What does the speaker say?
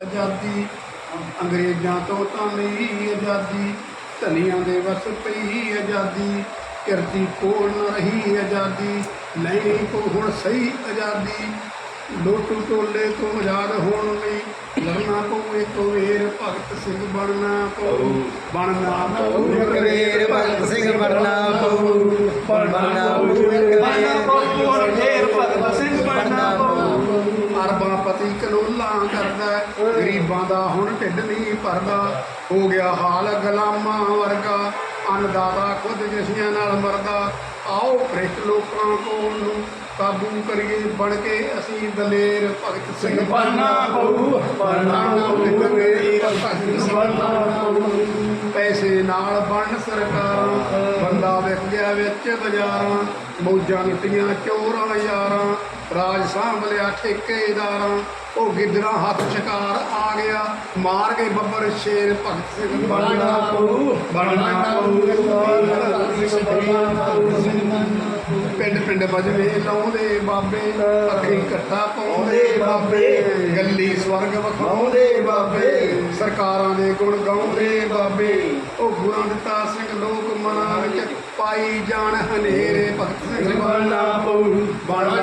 ਆਜ਼ਾਦੀ ਅੰਗਰੇਜ਼ਾਂ ਤੋਂ ਤਾਂ ਨਹੀਂ ਆਜ਼ਾਦੀ ਧਨੀਆਂ ਦੇ ਵਸ ਪਈ ਆਜ਼ਾਦੀ ਕਿਰਤੀ ਕੋਲ ਨਾ ਰਹੀ ਆਜ਼ਾਦੀ ਲੈਣੀ ਕੋ ਹੁਣ ਸਹੀ ਆਜ਼ਾਦੀ ਲੋਟੂ ਟੋਲੇ ਤੋਂ ਆਜ਼ਾਦ ਹੋਣ ਲਈ ਲੜਨਾ ਪਊ ਇੱਕ ਵੇਰ ਭਗਤ ਸਿੰਘ ਬਣਨਾ ਪਊ ਬਣਨਾ ਪਊ। ਇੱਕ ਵੇਰ ਭਗਤ ਸਿੰਘ ਬਣਨਾ ਪਊ ਬਣਨਾ ਪਊ। ਗਰੀਬਾਂ ਦਾ ਹੁਣ ਢਿੱਡ ਨਹੀਂ ਭਰਦਾ ਹੋ ਗਿਆ ਹਾਲ ਗੁਲਾਮਾਂ ਵਰਗਾ ਅੰਨਦਾਤਾ ਖੁਦ ਜਿਸਿਆਂ ਨਾਲ ਮਰਦਾ ਆਓ ਭ੍ਰਿਸ਼ਟ ਲੋਕਾਂ ਕੋਲ ਨੂੰ ਕਾਬੂ ਕਰੀਏ ਬਣ ਕੇ ਅਸੀਂ ਦਲੇਰ ਭਗਤ ਸਿੰਘ ਬਣਨਾ ਪਊ ਬਣਨਾ ਪਊ ਇੱਕ ਵੇਰ ਭਗਤ ਸਿੰਘ ਬਣਨਾ ਪਊ। ਪੈਸੇ ਨਾਲ ਗਿਆ ਵਿੱਚ ਬਾਜ਼ਾਰਾਂ ਮੌਜਾਂ ਲੁੱਟੀਆਂ ਚੋਰਾਂ ਯਾਰਾਂ ਰਾਜ ਸਾਂਭ ਲਿਆ ਠੇਕੇਦਾਰਾਂ ਉਹ ਗਿੱਦੜਾ ਹੱਥ ਸ਼ਿਕਾਰ ਆ ਗਿਆ ਮਾਰ ਕੇ ਬੱਬਰ ਸ਼ੇਰ ਭਗਤ ਸਿੰਘ ਬਣਨਾ ਪਊ ਬਣਨਾ ਪਊ। ਪਿੰਡ ਪਿੰਡ ਬਜਵੇ ਲਾਉਂਦੇ ਬਾਬੇ ਅੱਖੀ ਇਕੱਠਾ ਪਾਉਂਦੇ ਬਾਬੇ। ਗੱਲੀ ਸਵਰਗ ਵਿਖਾਉਂਦੇ ਬਾਬੇ। ਸਰਕਾਰਾਂ ਦੇ ਗੁਣ ਗਾਉਂਦੇ ਬਾਬੇ। ਉਹ ਗੁਰਾਂ ਦਿੱਤਾ ਸਿੰਘ ਲੋਕ ਮਨਾਂ ਵਿੱਚ ਪਾਈ ਜਾਣ ਹਨੇਰੇ। ਭਗਤ ਸਿੰਘ ਬਣਨਾ ਪਊ ਬਣਨਾ